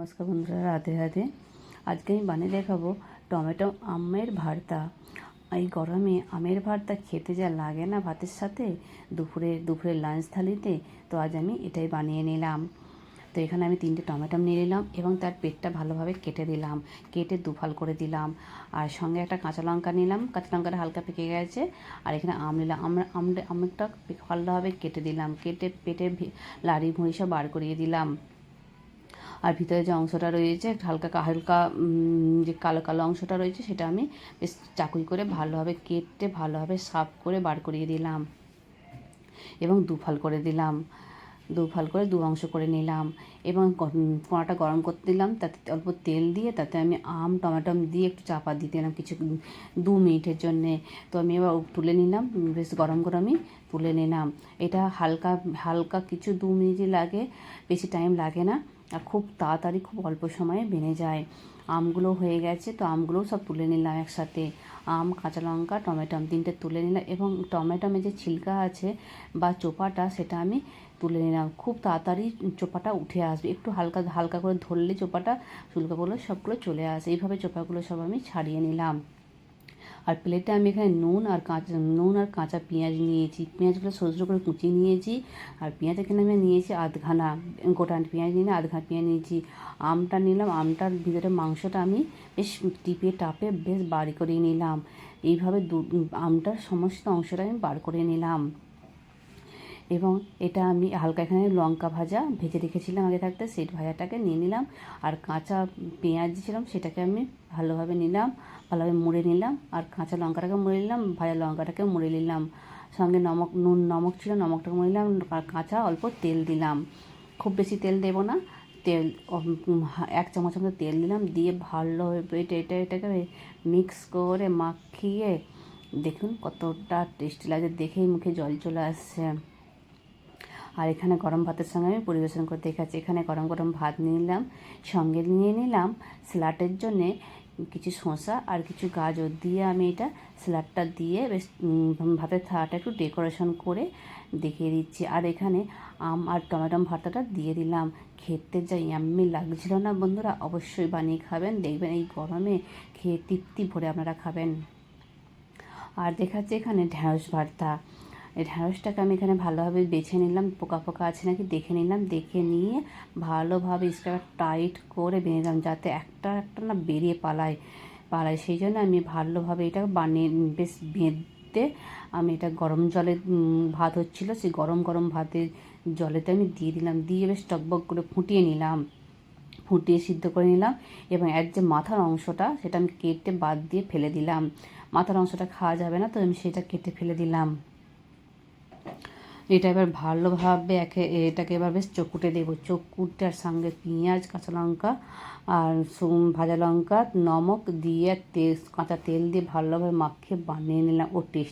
নমস্কার বন্ধুরা, রাধে রাধে। আজকে আমি বানিয়ে দেখাবো টমেটো আমের ভর্তা। এই গরমে আমের ভর্তা খেতে যা লাগে না ভাতের সাথে, দুপুরে দুপুরে লাঞ্চ থালিতে, তো আজ আমি এটাই বানিয়ে নিলাম। তো এখানে আমি তিনটে টমেটো নিয়ে নিলাম এবং তার পেটটা ভালোভাবে কেটে দিলাম, কেটে দুফাল করে দিলাম। আর সঙ্গে একটা কাঁচা লঙ্কা নিলাম, কাঁচা লঙ্কাটা হালকা পেকে গেছে। আর এখানে আম নিলাম আমরা আমটা আমটা ভালোভাবে কেটে দিলাম, কেটে পেটে লাড়ি, ভুঁড়ি সব বার করিয়ে দিলাম। আর ভিতরে যে অংশটা রয়েছে, হালকা হালকা যে কালো কালো অংশটা রয়েছে, সেটা আমি বেশ চাকুই করে ভালোভাবে কেটে, ভালোভাবে সাফ করে বার করিয়ে দিলাম এবং দুফাল করে দিলাম। দুফাল করে দু অংশ করে নিলাম এবং কড়াটা গরম করতে দিলাম। তাতে অল্প তেল দিয়ে তাতে আমি আম, টমেটো দিয়ে একটু চাপা দিয়ে দিলাম কিছু দু মিনিটের জন্যে। তো আমি এবার তুলে নিলাম বেশ গরম গরমই তুলে নিলাম। এটা হালকা হালকা কিছু দু মিনিটই লাগে, বেশি টাইম লাগে না। আর খুব তাড়াতাড়ি খুব অল্প সময়ে বেনে যায়। আমগুলো হয়ে গেছে, তো আমগুলোও সব তুলে নিলাম একসাথে। আম, কাঁচা লঙ্কা, টমেটো আম তিনটে তুলে নিলাম এবং টমেটোমে যে ছিলকা আছে বা চোপাটা সেটা আমি তুলে নিলাম। খুব তাড়াতাড়ি চোপাটা উঠে আসবে। একটু হালকা হালকা করে ধরলে চোপাটা, চুলকাগুলো সবগুলো চলে আসে। এইভাবে চোপাগুলো সব আমি ছাড়িয়ে নিলাম। আর প্লেটে আমি এখানে নুন আর কাঁচা, নুন আর কাঁচা পেঁয়াজ নিয়েছি। পেঁয়াজগুলো সরু সরু করে কুচিয়ে নিয়েছি। আর পেঁয়াজ এখানে আমি নিয়েছি আধখানা, গোটা পেঁয়াজ নিয়ে আধখানা পেঁয়াজ নিয়েছি। আমটা নিলাম, আমটার ভিতরে মাংসটা আমি বেশ টিপে টাপে বেশ বাড়ি করে নিলাম। এইভাবে দু, আমটার সমস্ত অংশটা আমি বার করে নিলাম। এবং এটা আমি হালকা এখানে লঙ্কা ভাজা ভেজে রেখেছিলাম, আগে থাকতে সেই ভাজাটাকে নিয়ে নিলাম। আর কাঁচা পেঁয়াজ ছিলাম সেটাকে আমি ভালোভাবে নিলাম, ভালোভাবে মুড়ে নিলাম। আর কাঁচা লঙ্কাটাকে মুড়ে নিলাম, ভাজা লঙ্কাটাকে মুড়ে নিলাম। সঙ্গে নমক, নুন, নমক ছিল, নমকটাকে মুড়ে নিলাম, আর কাঁচা অল্প তেল দিলাম। খুব বেশি তেল দেবো না, তেল এক চামচ মতো তেল দিলাম, দিয়ে ভালোভাবে এটা এটা এটাকে মিক্স করে মাখিয়ে, দেখুন কতটা টেস্টি লাগে, দেখেই মুখে জল চলে আসছে। আর এখানে গরম ভাতের সঙ্গে আমি পরিবেশন করে দেখাচ্ছি এখানে গরম গরম ভাত নিয়ে নিলাম, সঙ্গে নিয়ে নিলাম স্যালাডের জন্যে কিছু শসা আর কিছু গাজর দিয়ে আমি এটা স্যালাডটা দিয়ে বেশ ভাতের থালাটা একটু ডেকোরেশন করে দেখিয়ে দিচ্ছি। আর এখানে আম আর টমেটো ভর্তাটা দিয়ে দিলাম। খেতে যা ইয়াম্মি লাগছিল না বন্ধুরা, অবশ্যই বানিয়ে খাবেন। দেখবেন এই গরমে খেয়ে তৃপ্তি ভরে আপনারা খাবেন। আর দেখাচ্ছে এখানে ঢ্যাঁড়স ভর্তা এই ঢ্যাঁড়সটাকে আমি এখানে ভালোভাবে বেছে নিলাম। পোকা পোকা আছে নাকি দেখে নিলাম। দেখে নিয়ে ভালোভাবে স্কার টাইট করে বেঁধে দিলাম যাতে একটা একটা না বেরিয়ে পালায় পালায়। সেই জন্য আমি ভালোভাবে এটা বানিয়ে বেশ বেঁধতে আমি এটা গরম জলে ভাত হচ্ছিল, সেই গরম গরম ভাতের জলেতে আমি দিয়ে দিলাম। দিয়ে বেশ টকবক করে ফুটিয়ে নিলাম। ফুটিয়ে সিদ্ধ করে নিলাম এবং এর যে মাথার অংশটা সেটা আমি কেটে বাদ দিয়ে ফেলে দিলাম। মাথার অংশটা খাওয়া যাবে না, তো আমি সেটা কেটে ফেলে দিলাম। এটা এবার ভালোভাবে একে, এটাকে এবার বেশ চকুটে দেবো। চকুটার সঙ্গে পেঁয়াজ, কাঁচা লঙ্কা আর ভাজা লঙ্কা, নমক দিয়ে তেল কাঁচা তেল দিয়ে ভালোভাবে মাখিয়ে বানিয়ে নিলাম। ও টেস্ট